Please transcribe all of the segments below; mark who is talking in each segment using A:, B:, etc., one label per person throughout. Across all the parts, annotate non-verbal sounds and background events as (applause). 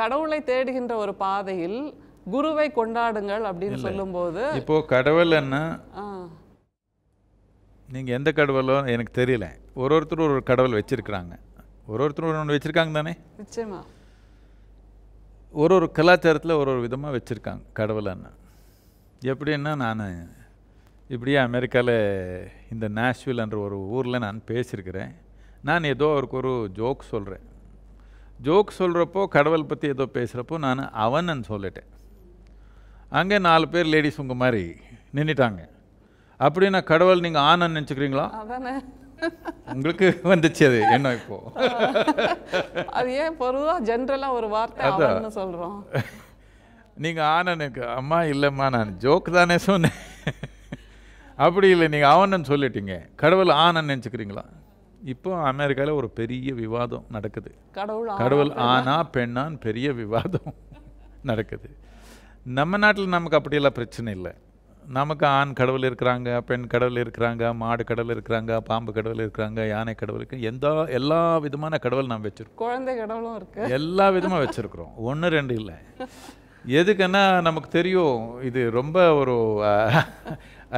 A: கடவுளை தேடுகின்ற ஒரு பாதையில் குருவை கொண்டாடுங்கள் அப்படின்னு சொல்லும்போது
B: இப்போ கடவுள் என்ன? நீங்கள் எந்த கடவுளோ எனக்கு தெரியல. ஒரு ஒருத்தர் ஒரு கடவுள் வச்சிருக்கிறாங்க. ஒரு ஒருத்தர் ஒரு ஒன்று வச்சுருக்காங்க தானே?
A: நிச்சயமா.
B: ஒரு ஒரு கலாச்சாரத்தில் ஒரு ஒரு விதமாக வச்சுருக்காங்க கடவுளன்னு எப்படின்னா நான் இப்படியே அமெரிக்காவில் இந்த நேஷ்வில்ன்ற ஒரு ஊரில் நான் பேசியிருக்கிறேன். நான் ஏதோ அவருக்கு ஒரு ஜோக் சொல்கிறேன் ஜோக் சொல்கிறப்போ கடவுள் பற்றி ஏதோ பேசுகிறப்போ நான் அவன்னு சொல்லிட்டேன். அங்கே நாலு பேர் லேடிஸ் உங்கள் மாதிரி நின்றுட்டாங்க அப்படின்னா கடவுள் நீங்கள் ஆனன்னு நினச்சிக்கிறீங்களா? உங்களுக்கு வந்துச்சு அது. என்ன இப்போ?
A: அது ஏன் பொதுவா ஜென்ரலா ஒரு வார்த்தை
B: அதான்.
A: சொல்றோம்.
B: நீங்கள் ஆனனுக்கு அம்மா இல்லைம்மா நான் ஜோக் தானே சொன்னேன். அப்படி இல்லை நீங்கள் அவனன்னு சொல்லிட்டீங்க. கடவுள் ஆனன்னு நினச்சிக்கிறீங்களா? இப்போ அமெரிக்காவில் ஒரு பெரிய விவாதம் நடக்குது.
A: கடவுள்
B: கடவுள்? ஆனா பெண்ணான்னு பெரிய விவாதம் (laughs) நடக்குது. நம்ம நாட்டில் நமக்கு அப்படியெல்லாம் பிரச்சனை இல்லை. நமக்கு ஆண் கடவுள் இருக்கிறாங்க பெண் கடவுள் இருக்கிறாங்க மாடு கடவுள் இருக்கிறாங்க பாம்பு கடவுள் இருக்கிறாங்க யானை கடவுள் இருக்கு. எந்த எல்லா விதமான கடவுள் நாம் வச்சிருக்கோம்.
A: குழந்தை கடவுளும் இருக்கு.
B: எல்லா விதமாக வச்சுருக்குறோம். ஒன்று ரெண்டு இல்லை. எதுக்குன்னா நமக்கு தெரியும் இது ரொம்ப ஒரு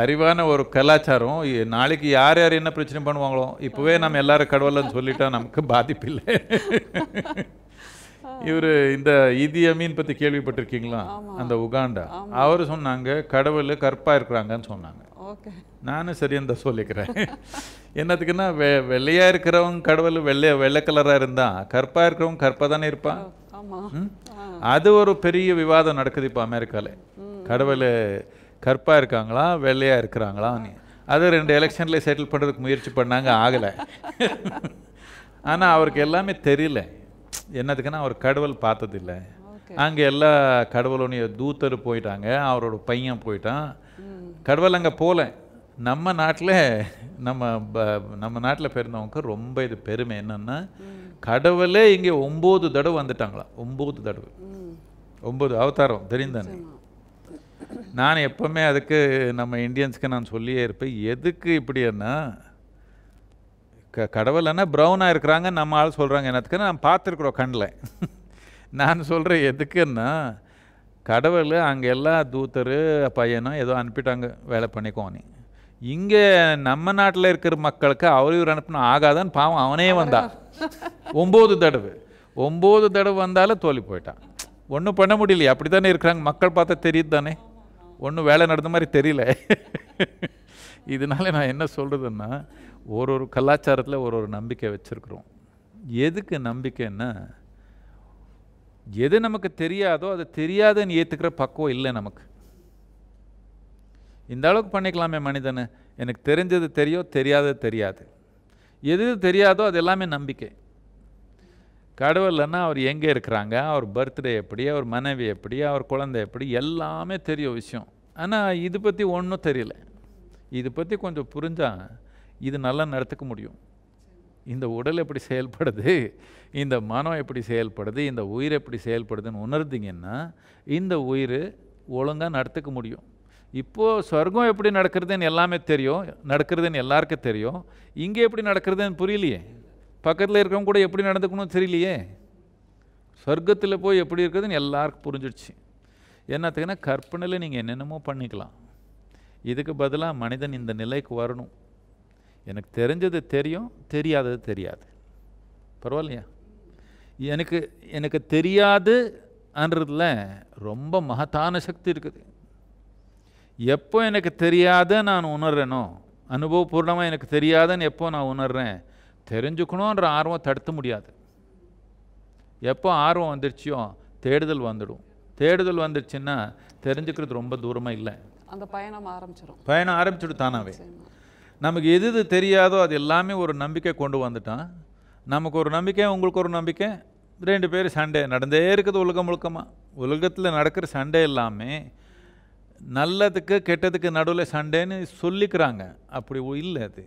B: அறிவான ஒரு கலாச்சாரம். நாளைக்கு யார் யார் என்ன பிரச்சனை பண்ணுவாங்களோ இப்போவே நம்ம எல்லாரும் கடவுள்னு சொல்லிட்டா நமக்கு பாதிப்பில்லை. இவர் இந்த இதி அமீன் பற்றி கேள்விப்பட்டிருக்கீங்களா? அந்த உகாண்டா. அவர் சொன்னாங்க கடவுள் கற்பா இருக்கிறாங்கன்னு சொன்னாங்க.
A: ஓகே.
B: நானும் சரி இந்த சொல்லிக்கிறேன். என்னத்துக்குன்னா வெ வெள்ளையா இருக்கிறவங்க கடவுள் வெள்ளை வெள்ளை கலராக இருந்தா கருப்பா இருக்கிறவங்க கருப்பாக தானே இருப்பான்? அது ஒரு பெரிய விவாதம் நடக்குது இப்போ அமெரிக்காவில் கடவுள் கருப்பா இருக்காங்களா வெள்ளையா இருக்கிறாங்களான்னு அது ரெண்டு எலெக்ஷன்ல செட்டில் பண்ணுறதுக்கு முயற்சி பண்ணாங்க ஆகலை. ஆனா அவருக்கு எல்லாமே தெரியல. என்னத்துக்குன்னா அவர் கடவுள் பார்த்ததில்ல. அங்கே எல்லா கடவுளுடைய தூத்தர் போயிட்டாங்க அவரோட பையன் போயிட்டான். கடவுள் அங்கே போகல நம்ம நாட்டில் நம்ம ப- நம்ம நாட்டில் பிறந்தவங்க ரொம்ப இது பெருமை என்னன்னா கடவுளே இங்கே ஒம்பது தடவை வந்துட்டாங்களா ஒம்பது தடவை. ஒம்பது அவதாரம் தெரியும் தானே? நான் எப்போவுமே அதுக்கு நம்ம இந்தியன்ஸ்க்கு நான் சொல்லியே இருப்பேன். எதுக்கு இப்படின்னா க கடவுள்னா ப்ரௌனாக இருக்கிறாங்க நம்ம ஆள் சொல்கிறாங்க என்னத்துக்கு நான் பார்த்துருக்குறோம் கண்ணில் நான் சொல்கிறேன் எதுக்குன்னா கடவுள் அங்கே எல்லா தூத்தர் பையனும் ஏதோ அனுப்பிட்டாங்க வேலை பண்ணிக்கோன்னு இங்கே நம்ம நாட்டில் இருக்கிற மக்களுக்கு அவர் இவர் அனுப்பினா ஆகாதான்னு பாவம் அவனே வந்தான் ஒம்பது தடவை. ஒம்பது தடவை வந்தாலும் தோல்வி போயிட்டான். ஒன்றும் பண்ண முடியலையே அப்படி தானே இருக்கிறாங்க மக்கள் பார்த்தா தெரியுது தானே ஒன்றும் வேலை நடந்த மாதிரி தெரியல. இதனால நான் என்ன சொல்கிறதுன்னா ஒரு ஒரு கலாச்சாரத்தில் ஒரு ஒரு நம்பிக்கை வச்சுருக்குறோம். எதுக்கு நம்பிக்கைன்னா எது நமக்கு தெரியாதோ அது தெரியாதுன்னு ஏற்றுக்கிற பக்குவம் இல்லை நமக்கு. இந்த அளவுக்கு பண்ணிக்கலாமே மனிதனை. எனக்கு தெரிஞ்சது தெரியும் தெரியாதது தெரியாது. எது தெரியாதோ அது எல்லாமே நம்பிக்கை. கடவுள்னா அவர் எங்கே இருக்கிறாங்க? அவர் பர்த்டே எப்படி? அவர் மனைவி எப்படி? அவர் குழந்தை எப்படி? எல்லாமே தெரியும் விஷயம். ஆனால் இது பற்றி ஒன்றும் தெரியல. இது பற்றி கொஞ்சம் புரிஞ்சால் இது நல்லா நடத்துக்க முடியும். இந்த உடல் எப்படி செயல்படுது? இந்த மனம் எப்படி செயல்படுது? இந்த உயிர் எப்படி செயல்படுதுன்னு உணர்ந்தீங்கன்னா இந்த உயிர் ஒழுங்காக நடத்துக்க முடியும். இப்போது சொர்க்கம் எப்படி நடக்கிறதுன்னு எல்லாமே தெரியும். நடக்கிறதுன்னு எல்லாருக்கும் தெரியும். இங்கே எப்படி நடக்கிறதுன்னு புரியலையே. பக்கத்தில் இருக்கிறவங்க கூட எப்படி நடந்துக்கணும்னு தெரியலையே. சொர்க்கத்தில் போய் எப்படி இருக்குதுன்னு எல்லாருக்கும் புரிஞ்சிடுச்சு. என்னத்துக்குன்னா கற்பனையில் நீங்கள் என்னென்னமோ பண்ணிக்கலாம். இதுக்கு பதிலாக மனிதன் இந்த நிலைக்கு வரணும். எனக்கு தெரிஞ்சது தெரியும் தெரியாதது தெரியாது. பரவாயில்லையா? எனக்கு எனக்கு தெரியாதுன்றதுல ரொம்ப மகத்தான சக்தி இருக்குது. எப்போ எனக்கு தெரியாத நான் உணர்றேனோ அனுபவபூர்ணமாக எனக்கு தெரியாதுன்னு எப்போ நான் உணர்றேன் தெரிஞ்சுக்கணுன்ற ஆர்வம் தடுத்த முடியாது. எப்போ ஆர்வம் வந்துருச்சியோ தேடுதல் வந்துடும். தேடுதல் வந்துருச்சுன்னா தெரிஞ்சுக்கிறது ரொம்ப தூரமாக இல்லை.
A: அந்த பயணம் ஆரம்பிச்சிடும்
B: பயணம் ஆரம்பிச்சுடு தானாவே. நமக்கு எது எது தெரியாதோ அது எல்லாமே ஒரு நம்பிக்கை கொண்டு வந்துட்டான் நமக்கு ஒரு நம்பிக்கை உங்களுக்கு ஒரு நம்பிக்கை ரெண்டு பேர் சண்டை நடந்தே இருக்குது உலகம் முழுக்கமாக உலகத்தில் நடக்கிற சண்டை எல்லாமே நல்லதுக்கு கெட்டதுக்கு நடுவில் சண்டைன்னு சொல்லிக்கிறாங்க. அப்படி இல்லை அது.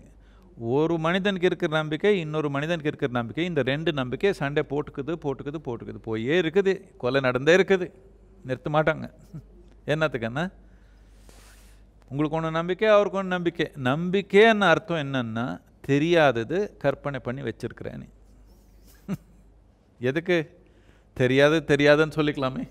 B: ஒரு மனிதனுக்கு இருக்கிற நம்பிக்கை இன்னொரு மனிதனுக்கு இருக்கிற நம்பிக்கை இந்த ரெண்டு நம்பிக்கை சண்டை போட்டுக்குது போட்டுக்குது போட்டுக்குது. போயே இருக்குது கொலை நடந்தே இருக்குது. நிறுத்த மாட்டாங்க. என்னத்துக்குன்னா உங்களுக்கு ஒன்று நம்பிக்கை அவருக்கு ஒன்று நம்பிக்கை. நம்பிக்கைன்னு அர்த்தம் என்னன்னா தெரியாதது கற்பனை பண்ணி வச்சிருக்கிறேன்னு. எதுக்கு? தெரியாது தெரியாதுன்னு சொல்லிக்கலாமே.